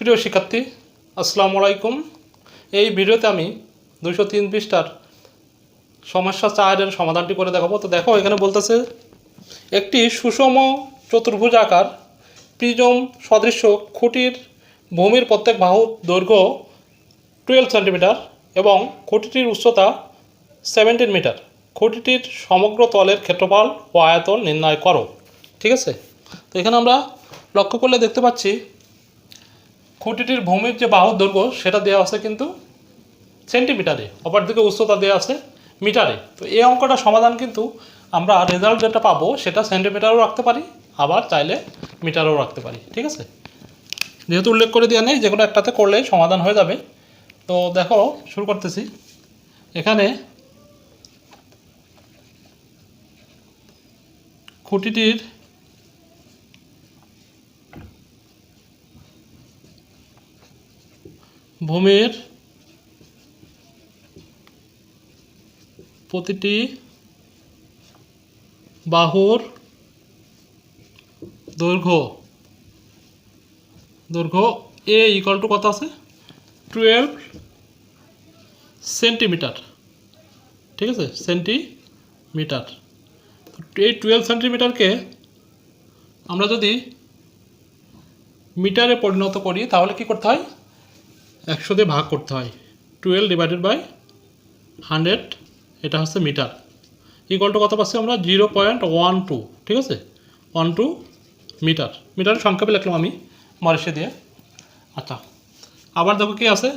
প্রিয় শিক্ষার্থী, আসসালামু আলাইকুম। এই ভিডিওতে আমি দুশো তিন পৃষ্ঠার সমস্যা চারের সমাধানটি করে দেখাবো। তো দেখো, এখানে বলতেছে, একটি সুষম চতুর্ভুজ আকার প্রিজম সদৃশ্য খুঁটির ভূমির প্রত্যেক বাহু দৈর্ঘ্য টুয়েলভ সেন্টিমিটার এবং খুঁটিটির উচ্চতা সেভেন্টিন মিটার খুঁটিটির সমগ্র তলের ক্ষেত্রফল ও আয়তন নির্ণয় করো। ঠিক আছে? তো এখানে আমরা লক্ষ্য করলে দেখতে পাচ্ছি খুঁটিটির ভূমির যে বাহুর দৈর্ঘ্য, সেটা দেওয়া আছে কিন্তু সেন্টিমিটারে অপর দিকে উচ্চতা দেওয়া আছে মিটারে তো এই অঙ্কটা সমাধান কিন্তু আমরা রেজাল্ট যেটা পাবো, সেটা সেন্টিমিটারও রাখতে পারি, আবার চাইলে মিটারও রাখতে পারি। ঠিক আছে? যেহেতু উল্লেখ করে দেওয়া নেই যে কোনো একটাতে করলেই সমাধান হয়ে যাবে। তো দেখো, শুরু করতেছি। এখানে খুঁটিটির ভূমির প্রতিটি বাহুর দৈর্ঘ্য দৈর্ঘ্য এ ইকাল টু কত আছে? টুয়েলভ সেন্টিমিটার ঠিক আছে? সেন্টিমিটার এই টুয়েলভ সেন্টিমিটারকে আমরা যদি মিটারে পরিণত করি, তাহলে কি করতে হয়? একশো দিয়ে ভাগ করতে হয়। টুয়েলভ ডিভাইডেড বাই হান্ড্রেড এটা হচ্ছে মিটার ইকুয়াল টু কত পাচ্ছি আমরা? জিরো পয়েন্ট ওয়ান টু ঠিক আছে? ওয়ান টু মিটার মিটারের সংখ্যা লিখলাম আমি মরেশে দিয়ে। আচ্ছা আবার দেখো কি আছে?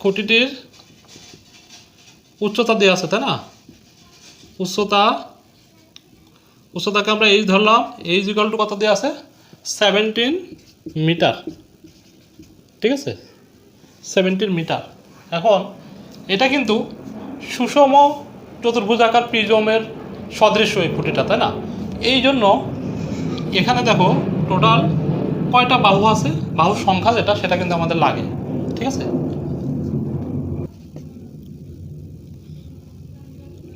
খুঁটিটির উচ্চতা দেওয়া আছে, তাই না? উচ্চতা, উচ্চতাকে আমরা এইচ ধরলাম। এইচ ইকুয়াল টু কত দেওয়া আছে? Seventeen metre. ঠিক আছে? Seventeen metre. এখন, এটা কিন্তু সুষম চতুর্ভুজাকার প্রিজমের সদৃশ্য এই খুঁটিটা, তাই না? এই জন্য এখানে দেখো, টোটাল কয়টা বাহু আছে? বাহুর সংখ্যা যেটা, সেটা কিন্তু আমাদের লাগে। ঠিক আছে?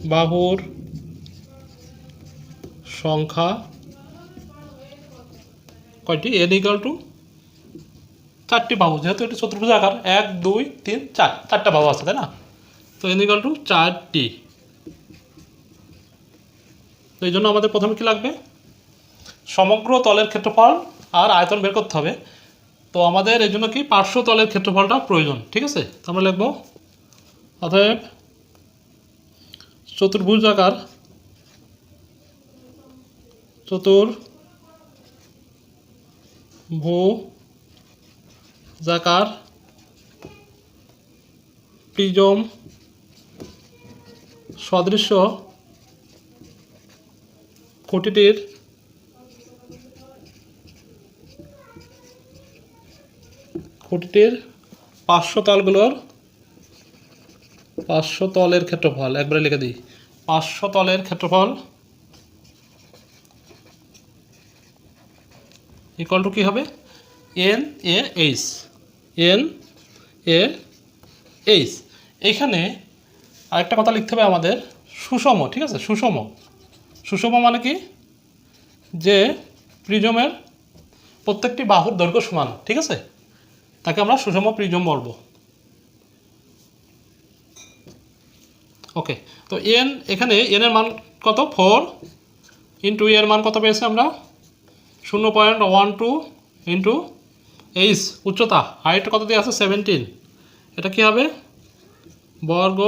বাহুর সংখ্যা কয়টি? এন ইকাল টু চারটি বাহু যেহেতু এটি চতুর্ভুজ আকার। এক, দুই, তিন, চার। চারটা বাহু আছে, তাই না? তো এন ইকাল টু চারটি। তো এই জন্য আমাদের প্রথমে কি লাগবে? সমগ্র তলের ক্ষেত্রফল আর আয়তন বের করতে হবে। তো আমাদের এই জন্য কি? পার্শ্ব তলের ক্ষেত্রফলটা প্রয়োজন, ঠিক আছে? তো আমরা লিখব, অতএব চতুর্ভুজ আকার, চতুর ভূ, জাকার, প্রিজম, সদৃশ্য খুঁটিটির খুঁটিটির পাঁচশো তলগুলোর পাঁচশো তলের ক্ষেত্রফল, একবারে লিখে দিই পাঁচশো তলের ক্ষেত্রফল ইকুয়াল টু কী হবে? N A H N A H এইখানে আরেকটা কথা লিখতে হবে আমাদের। সুষম, ঠিক আছে? সুষম। সুষম মানে কি? যে প্রিজমের প্রত্যেকটি বাহুর দৈর্ঘ্য সমান, ঠিক আছে? তাকে আমরা সুষম প্রিজম বলব। ওকে, তো এন এখানে এন এর মান কত? ফোর ইন্টু এর মান কত পেয়েছি আমরা? শূন্য point one two into H, উচ্চতা। হাইট কত দিয়ে আছে? সেভেন্টিন। এটা কি হবে? বর্গ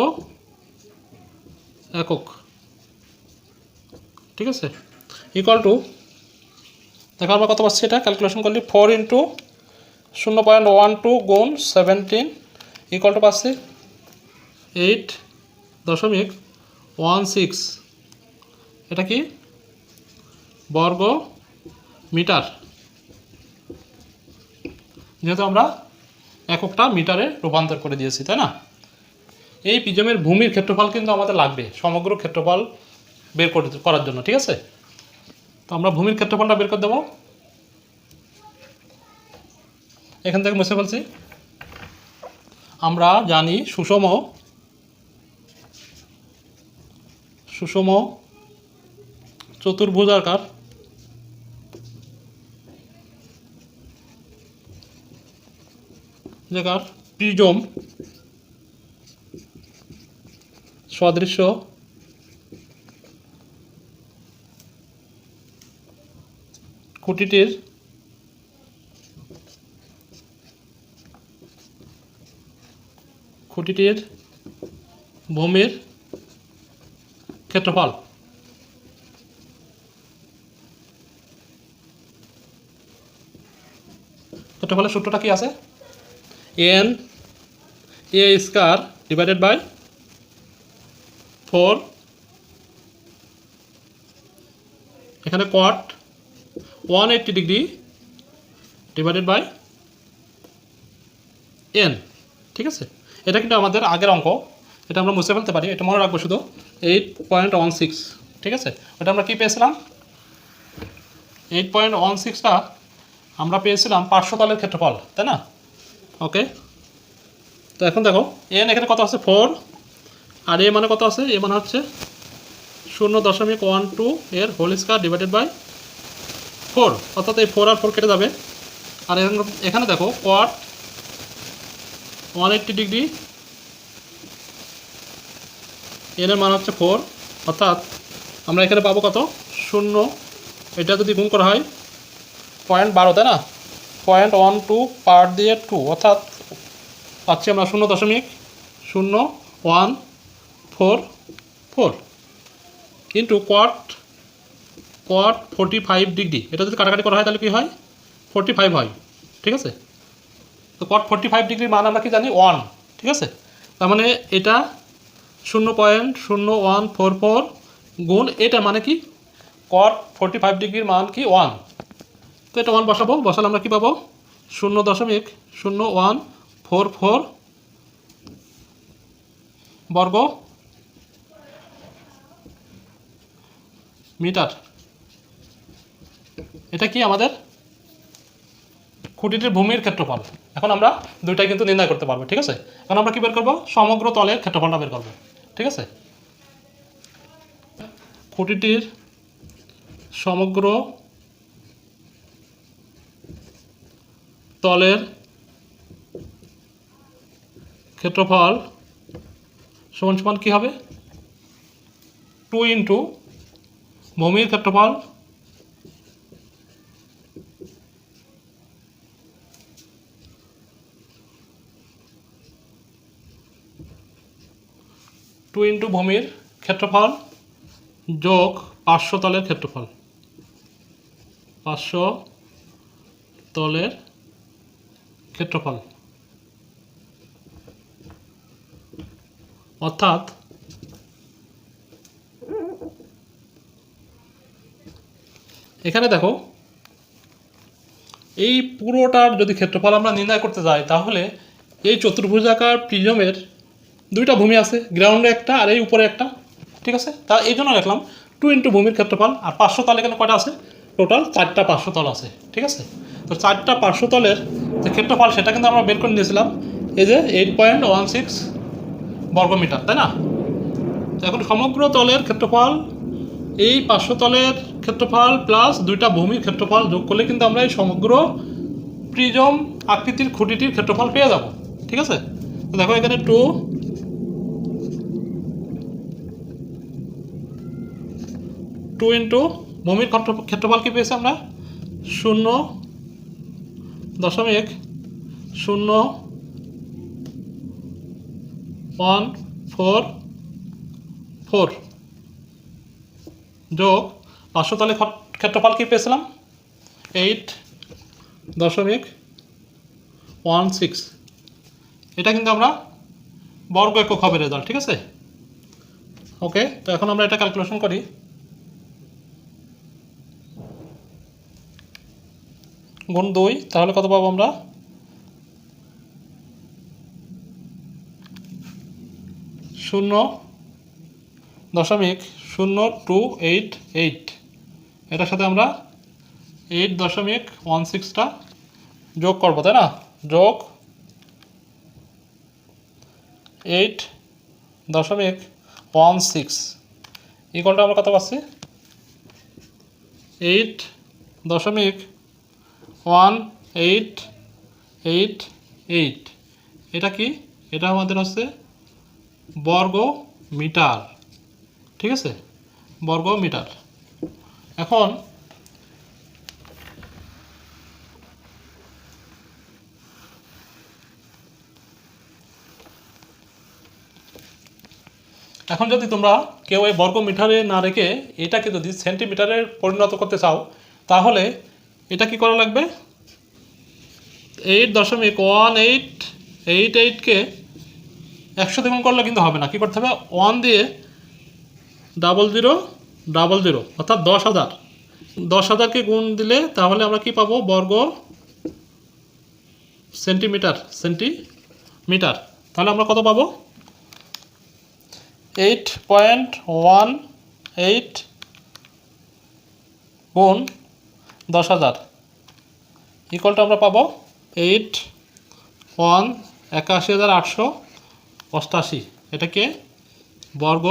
একক। ঠিক আছে? ইকুয়াল টু দেখো আমরা কত পাচ্ছি এটা? ক্যালকুলেশন করলি। ফোর ইন্টু শূন্য পয়েন্ট ওয়ান টু গুণ সেভেন্টিন ইকুয়াল টু পাচ্ছি এইট দশমিক ওয়ান সিক্স এটা কি? বর্গ মিটার। যেহেতু আমরা এককটা মিটারে রূপান্তর করে দিয়েছি, তাই না? এই পিজমের ভূমির ক্ষেত্রফল কিন্তু আমাদের লাগবে, সমগ্র ক্ষেত্রফল বের করে করার জন্য, ঠিক আছে? তো আমরা ভূমির ক্ষেত্রফলটা বের করে দেবো। এখান থেকে মুছে ফেলছি। আমরা জানি সুষম সুষম চতুর্ভুজাকার জায়গার প্রিজম সদৃশ্য খুঁটিটির খুঁটিটির ভূমির ক্ষেত্রফল। ক্ষেত্রফলের সূত্রটা কি আছে? N A square divided by four. এখানে cot one eighty degree divided by N ঠিক আছে? এটা কিন্তু আমাদের আগের অঙ্ক, এটা আমরা মুছে ফেলতে পারি, এটা মনে রাখব শুধু এইট পয়েন্ট ওয়ান সিক্স ঠিক আছে? ওটা আমরা কী পেয়েছিলাম? এইট পয়েন্ট ওয়ান সিক্সটা আমরা পেয়েছিলাম পার্শ্বতলের ক্ষেত্রফল, তাই না? ওকে তো এখন দেখো এন এখানে কত আছে? ফোর আর এ মানে কত আছে? এ মানে হচ্ছে শূন্য দশমিক ওয়ান টু এর whole square divided by four অর্থাৎ এই ফোর আর ফোর কেটে যাবে। আর এখানে- দেখো কোয়াট ওয়ান এইট্টি ডিগ্রি এর মান হচ্ছে ফোর অর্থাৎ আমরা এখানে পাবো কত? শূন্য। এটা যদি গুণ করা হয় পয়েন্ট বারো, তাই না? পয়েন্ট ওয়ান টু পার দিয়ে টু অর্থাৎ পাচ্ছি আমরা শূন্য দশমিক শূন্য ওয়ান ফোর ফোর কিন্তু cot cot forty five degree এটা যদি কাটাকাটি করা হয় তাহলে কী হয়? ফোর্টি ফাইভ হয়। ঠিক আছে? তো কট ফোর্টি ফাইভ ডিগ্রি মান আমরা কি জানি? ওয়ান ঠিক আছে? তার মানে এটা শূন্য পয়েন্ট শূন্য ওয়ান ফোর ফোর গুণ এটা মানে কি? কট ফোর্টি ফাইভ ডিগ্রির মান কি? ওয়ান তো এটা ওয়ান বসাবো, বসালে আমরা কী পাবো? শূন্য দশমিক শূন্য ওয়ান ফোর ফোর বর্গ মিটার। এটা কি আমাদের খুঁটিটির ভূমির ক্ষেত্রফল? এখন আমরা দুইটাই কিন্তু নির্ণয় করতে পারব, ঠিক আছে? এখন আমরা কী বের করব? সমগ্র তলের ক্ষেত্রফলটা বের করব, ঠিক আছে? খুঁটিটির সমগ্র তলের ক্ষেত্রফল সমান সমান কী হবে? টু ইন্টু ভূমির ক্ষেত্রফল টু ইন্টু ভূমির ক্ষেত্রফল যোগ পাঁচশো তলের ক্ষেত্রফল। পাঁচশো তলের ক্ষেত্রফল। অর্থাৎ এখানে দেখো, এই পুরোটার যদি ক্ষেত্রফল আমরা নির্ণয় করতে যাই, তাহলে এই চতুর্ভুজাকার প্রিজমের দুইটা ভূমি আছে, গ্রাউন্ডে একটা আর এই উপরে একটা, ঠিক আছে? তা এই জন্য রাখলাম টু ইন্টু ভূমির ক্ষেত্রফল আর পাঁচশো তল এখানে কটা আছে? টোটাল চারটা পাঁচশো তল আছে, ঠিক আছে? তো চারটা পাঁচশো তলের যে ক্ষেত্রফল, সেটা কিন্তু আমরা বের করে নিয়েছিলাম। এই যে এইট পয়েন্ট ওয়ান সিক্স বর্গমিটার, তাই না? এখন সমগ্র তলের ক্ষেত্রফল, এই পাঁচশো তলের ক্ষেত্রফল প্লাস দুইটা ভূমির ক্ষেত্রফল যোগ করলে কিন্তু আমরা এই সমগ্র প্রিজম আকৃতির খুঁটিটির ক্ষেত্রফল পেয়ে যাব। ঠিক আছে? তো দেখো এখানে টু টু ইন্টু ভূমির ক্ষেত্র- ক্ষেত্রফল কি পেয়েছি আমরা? শূন্য দশমিক শূন্য ওয়ান ফোর ফোর যোগ পাঁচশো ক্ষত- ক্ষেত্রফল কি পেয়েছিলাম? এইট দশমিক ওয়ান সিক্স। এটা কিন্তু আমরা বর্গ একক হবে রেজাল্ট, ঠিক আছে? ওকে, তো এখন আমরা এটা ক্যালকুলেশন করি। গুণ দুই, তাহলে কত পাবো আমরা? শূন্য দশমিক শূন্য টু এইট এইট। এটার সাথে আমরা এইট দশমিক ওয়ান সিক্সটা যোগ করব, তাই না? যোগ এইট দশমিক ওয়ান সিক্স। ইকলটা আমরা কত পাচ্ছি? এইট দশমিক ওয়ান এইট এইট এইট। এটা কি? এটা আমাদের হচ্ছে বর্গ মিটার ঠিক আছে? বর্গ মিটার এখন এখন যদি তোমরা কেউ এই বর্গ মিটারে না রেখে এটাকে যদি সেন্টিমিটারে পরিণত করতে চাও, তাহলে এটা কি করা লাগবে? এইট দশমিক ওয়ান এইট এইট এইটকে একশো দ্বিগুণ করলে কিন্তু হবে না। কী করতে হবে? ওয়ান দিয়ে ডাবল জিরো ডাবল জিরো অর্থাৎ দশ হাজার। দশ হাজারকে গুণ দিলে তাহলে আমরা কি পাবো? বর্গ সেন্টিমিটার সেন্টিমিটার। তাহলে আমরা কত পাবো? এইট পয়েন্ট ওয়ান এইট গুণ দশ হাজার। ইকুয়ালটা আমরা পাবো এইট ওয়ান একাশি হাজার আটশো অষ্টাশি। এটাকে বর্গ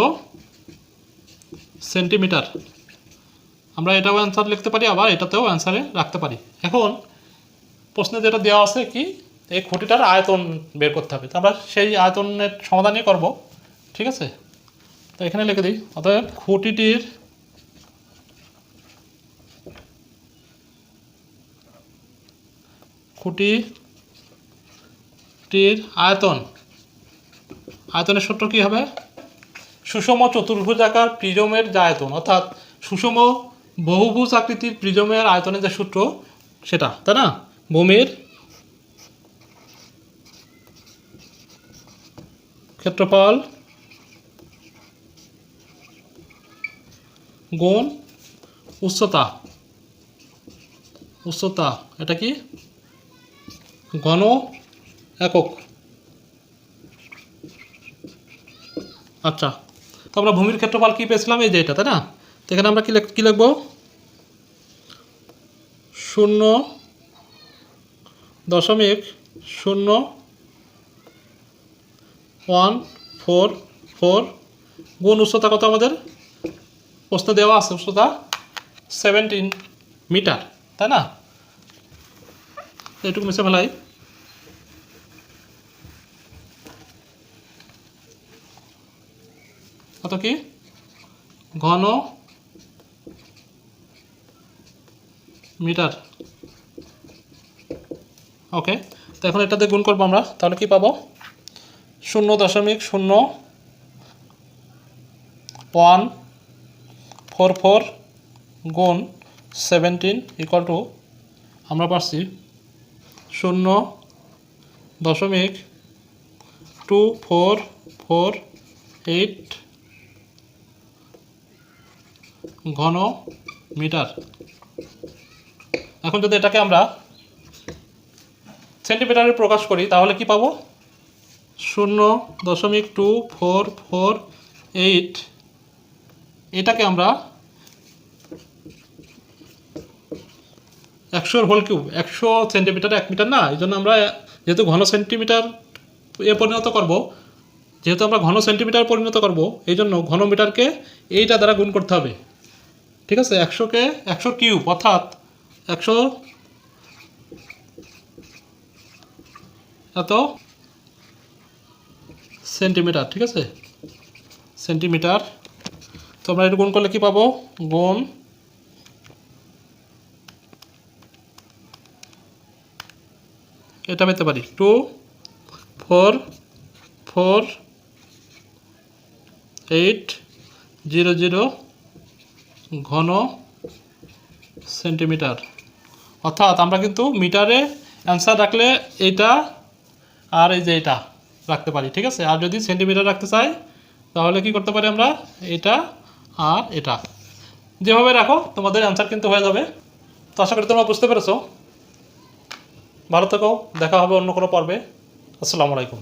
সেন্টিমিটার। আমরা এটাও অ্যান্সার লিখতে পারি, আবার এটাতেও অ্যান্সারে রাখতে পারি। এখন প্রশ্নে যেটা দেওয়া আছে কি, এই খুঁটিটার আয়তন বের করতে হবে। তো আমরা সেই আয়তনের সমাধানই করব, ঠিক আছে? তো এখানে লিখে দিই, অতএব খুঁটিটির খুঁটিটির আয়তন। আয়তনের সূত্র কী হবে? সুষম চতুর্ভুজাকার প্রিজমের যে আয়তন, অর্থাৎ সুষম বহুভুজ আকৃতির প্রিজমের আয়তনের যে সূত্র, সেটা, তাই না? ভূমির ক্ষেত্রফল গুণ উচ্চতা। উচ্চতা, এটা কি? ঘন একক। আচ্ছা তো আমরা ভূমির ক্ষেত্রফল কী পেয়েছিলাম? এই যে এটা, তাই না? তো এখানে আমরা কী লিখ কী লিখব? শূন্য দশমিক শূন্য ওয়ান ফোর ফোর গুণ উচ্চতা কত আমাদের? প্রশ্ন দেওয়া আছে উচ্চতা সেভেন্টিন মিটার, তাই না? এইটুকু মিশে ফেলাই কত কি? ঘন মিটার। ওকে, তো এখন এটাতে গুণ করব আমরা, তাহলে কি পাবো? শূন্য দশমিক শূন্য ওয়ান ফোর ফোর গুণ সেভেন্টিন ইকুয়াল টু আমরা পাচ্ছি শূন্য দশমিক টু ফোর ফোর এইট ঘন মিটার এখন যদি এটাকে আমরা সেন্টিমিটারে প্রকাশ করি, তাহলে কি পাবো? শূন্য দশমিক টু ফোর ফোর এইট। এটাকে আমরা একশোর হোল কিউব, একশো সেন্টিমিটার, এক মিটার না এই জন্য আমরা যেহেতু ঘন সেন্টিমিটার এ পরিণত করব, যেহেতু আমরা ঘন সেন্টিমিটার পরিণত করব এই জন্য ঘন মিটারকে এইটা দ্বারা গুণ করতে হবে। ঠিক আছে? একশোকে একশো কিউব, অর্থাৎ একশো এত সেন্টিমিটার, ঠিক আছে? সেন্টিমিটার, তো আমরা এটা গুণ করলে কি পাবো? গুণ এটা পেতে পারি। Two four four eight zero zero ঘন সেন্টিমিটার অর্থাৎ আমরা কিন্তু মিটারে অ্যান্সার রাখলে এইটা আর এই যে এটা রাখতে পারি, ঠিক আছে? আর যদি সেন্টিমিটার রাখতে চাই, তাহলে কি করতে পারি আমরা? এটা আর এটা। যেভাবে রাখো, তোমাদের অ্যান্সার কিন্তু হয়ে যাবে। তো আশা করি তোমরা বুঝতে পেরেছ। ভালো থেকো দেখা হবে অন্য কোনো পর্বে। আসসালামু আলাইকুম।